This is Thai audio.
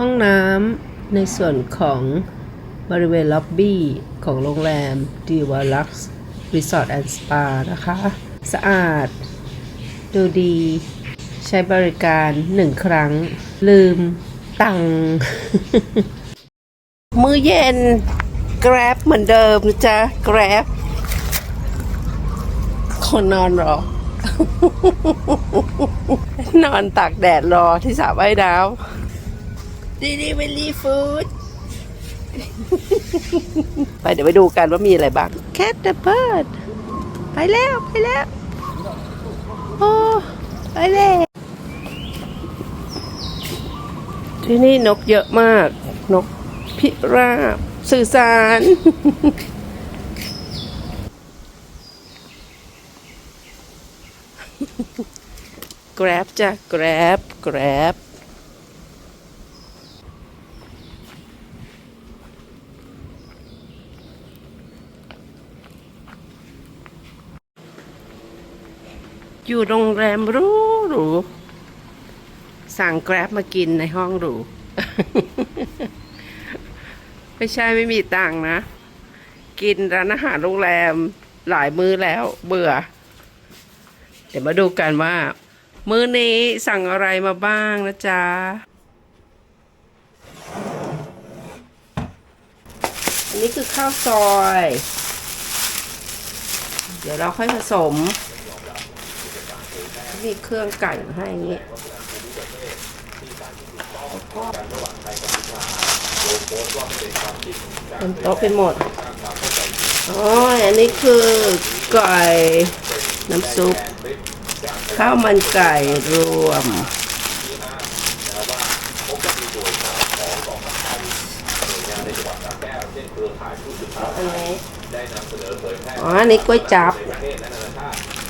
ห้องน้ำในส่วนของบริเวณล็อบบี้ของโรงแรม d i v a Lux Resort and Spa นะคะ สะอาด ดูดี ใช้บริการหนึ่งครั้ง ลืมตัง มื้อเย็น Grab เหมือนเดิมนะจ๊ะ Grab คนนอนรอนอนตากแดดรอที่สระว่ายน้ำ ดีดีเวลี่ฟู้ดไปเดี๋ยวไปดูกันว่ามีอะไรบ้าง Cat the bird ไปแล้ว ไปแล้ว โอ้ ไปแล้วที่นี่นกเยอะมาก นกพิราบ สื่อสาร Grab จ้ะ Grab Grab อยู่โรงแรมหรู้หรูสั่ง Grab มากินในห้องหรูไม่ใช่ไม่มีตังค์นะ กินร้านอาหารโรงแรมหลายมื้อแล้วเบื่อ เดี๋ยวมาดูกันว่า มื้อนี้สั่งอะไรมาบ้างนะจ๊ะอันนี้คือข้าวซอย เดี๋ยวเราค่อยผสม มีเครื่องไก่มาให้อย่างนี้เต็มโต๊ะไปหมด อ๋อ อันนี้คือไก่น้ำซุป ข้าวมันไก่รวม อันนี้อ๋อ อันนี้ก๋วยจับ